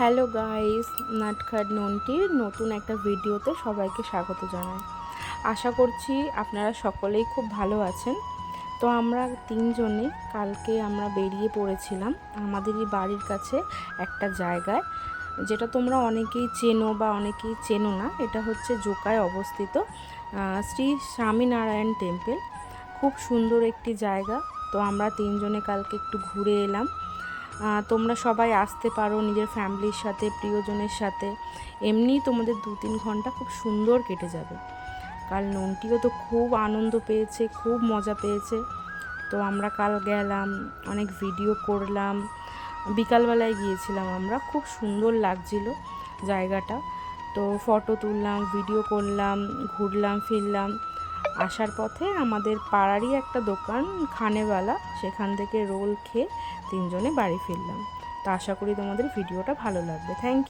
Hello guys, নাটখাট নন্টির নতুন একটা ভিডিওতে সবাইকে স্বাগত জানাই। আশা করছি আপনারা সকলেই খুব ভালো আছেন। তো আমরা তিনজনে কালকে আমরা বেরিয়ে পড়েছিলাম আমাদেরই বাড়ির কাছে একটা জায়গায়, যেটা তোমরা অনেকেই চেনো বা অনেকেই চেনো না। এটা হচ্ছে জোকায় অবস্থিত শ্রী স্বামীনারায়ণ টেম্পল। খুব সুন্দর একটি জায়গা। তো আমরা তিনজনে কালকে একটু ঘুরে এলাম। তোমরা সবাই আসতে পারো নিজের ফ্যামিলির সাথে, প্রিয়জনের সাথে। এমনিই তোমাদের দু তিন ঘণ্টা খুব সুন্দর কেটে যাবে। কাল নন্টিও তো খুব আনন্দ পেয়েছে, খুব মজা পেয়েছে। তো আমরা কাল গেলাম, অনেক ভিডিও করলাম। বিকালবেলায় গিয়েছিলাম আমরা, খুব সুন্দর লাগছিল জায়গাটা। তো ফটো তুললাম ভিডিও করলাম, ঘুরলাম, ফিরলাম। আসার পথে আমাদের পাড়ারই একটা দোকান, খানেওয়ালা, সেখান থেকে রোল খেয়ে তিনজনে বাড়ি ফিরলাম। তো আশা করি তোমাদের ভিডিওটা ভালো লাগবে। থ্যাংক